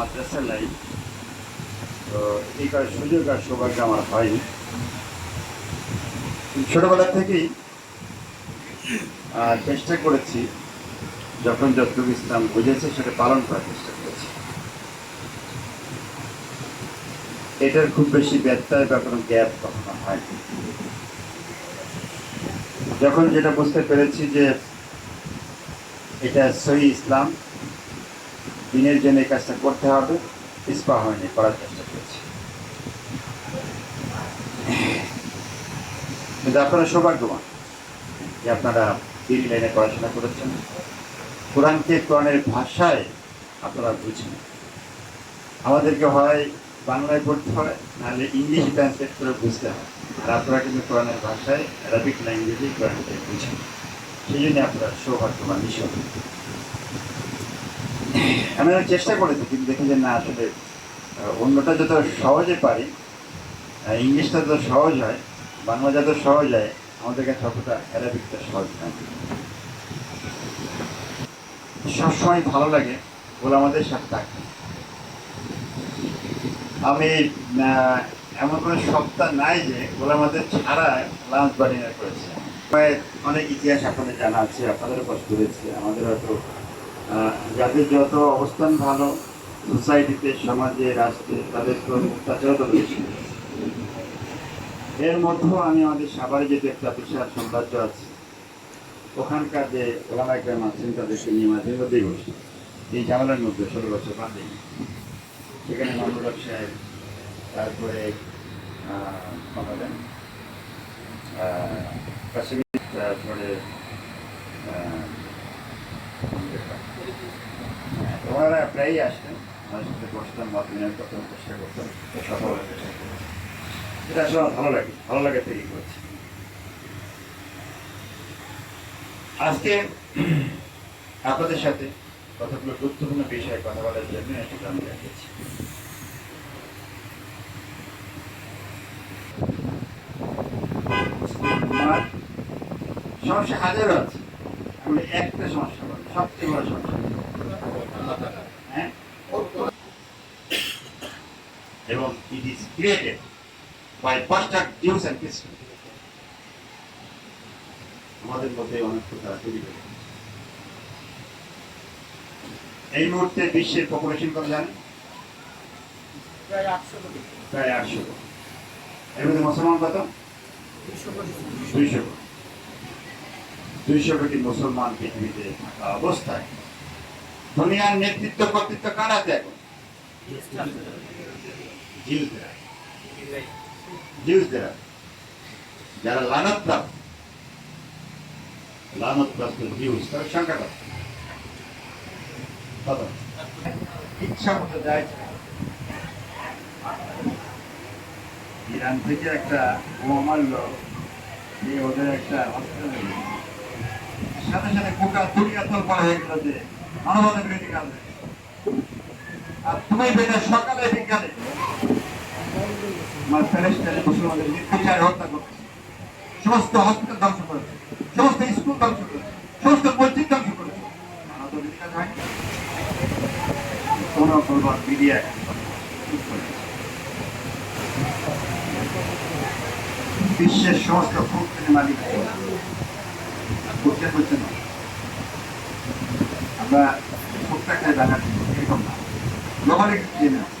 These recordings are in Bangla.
মাদ্রাসা লাইফ তো এই করার সুযোগ আর সৌভাগ্য আমার হয়নি। ছোটবেলা থেকেই চেষ্টা করেছি, যখন যতটুকু ইসলাম বুঝেছে, সেটা পালন করার চেষ্টা করেছি। এটার খুব বেশি ব্যত্যয় বা কোনো গ্যাপ কখনো হয় যখন যেটা বুঝতে পেরেছি যে এটা সহি ইসলাম দিনের জন্য এই কাজটা করতে হবে, ইস্পা হয়নি, করার চেষ্টা করেছি। কিন্তু আপনারা সৌভাগ্যবান যে আপনারা দিন লাইনে পড়াশোনা করেছেন। কোরআনকে কোরআনের ভাষায় আপনারা বুঝেন। আমাদেরকে হয় বাংলায় পড়তে হয়, নাহলে ইংলিশ ট্রান্সলেট করে বুঝতে হয়। আর আপনারা কিন্তু কোরআনের ভাষায় অ্যারাবিক ল্যাঙ্গুয়েজেই কোরআনকে বুঝেন। সেই জন্য আপনারা সৌভাগ্যবান বিষয় আমি অনেক চেষ্টা করেছি, কিন্তু দেখি যে না, আসলে অন্যটা যত সহজে পারি ইংলিশটা যত সহজ হয়, বাংলা যত সহজ হয়, আমাদের কাছে অতটা অ্যারাবিকটা সহজ নয়। সবসময় ভালো লাগে ওরা আমাদের সাথে থাকতে। আমি এমন কোনো সপ্তাহ নাই যে ওরা আমাদের ছাড়া লাঞ্চ বাড়িয়ে করেছে। অনেক ইতিহাস আপনাদের জানা আছে, আপনাদেরও কষ্ট হয়েছে, আমাদের হয়তো যাদের যত অবস্থান ভালো সোসাইটিতে সমাজে, রাষ্ট্রে, তাদের তো তো বেশি। এর মধ্যেও আমি আমাদের সাভারে যেহেতু একটা বিশাল সাম্রাজ্য আছে, ওখানকার যে ওলামা গ্রাম আছেন তাদেরকে নিয়ে মাঝে মধ্যেই বসি। এই ঝামেলার মধ্যে ষোলো বছর বাদে সেখানে মামুল সাহেব, তারপরে তারপরে আহ, হ্যাঁ, ওনারা প্রায়ই আসতেন আমার সাথে বসতাম মত বিনিময় করতাম চেষ্টা করতাম, সফল করতাম এটা আসলে আমার ভালো লাগে ভালো লাগে তৈরি করছি। আজকে আপনাদের সাথে কতগুলো গুরুত্বপূর্ণ বিষয়ে কথা বলার জন্য একটু আমি আমার সমস্যা হাজারো আছে। আমি একটা সমস্যা বলি, সবচেয়ে বড় সমস্যা হ্যাঁ এবং created by pastor Jews and খ্রিস্টান আমাদের মধ্যে অনেক কথা তৈরি করে এই মুহূর্তে বিশ্বের পপুলেশন কত জানেন? প্রায় আটশো কোটি। প্রায় আটশো এর মধ্যে মুসলমান কত? দুইশো কোটি। দুইশো কোটি। মুসলমান পৃথিবীতে থাকা অবস্থায়। দুনিয়ার নেতৃত্ব কর্তৃত্ব কারা হাতে এখন যারা লানত ইরান থেকে একটা বোমা মারলো, দিয়ে ওদের একটা হসপিটালে সাথে সাথে গোটা দুনিয়া তোর পড়া হয়ে গেল যে মানবতা বিরোধী আর তুমি বেটা সকালে বিকালে আমার প্যালেস্টাইনে মুসলমানদের নির্বিচার হত্যা করছে। সমস্ত হসপিটাল ধ্বংস করেছে। সমস্ত স্কুল ধ্বংস করেছে। সমস্ত মসজিদ ধ্বংস করেছে। কোনো করবার মিডিয়া বিশ্বের সমস্ত ফুটকের মালিক বুঝতে পারছেন? না আমরা খাই দেখাচ্ছি এরকম না। গ্লোবাল চেন আছে।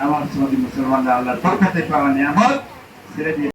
আমার সমাধি মুসলমানরা আল্লাহর পক্ষ থেকে পাওয়া নিয়ামত ছেড়ে দিয়ে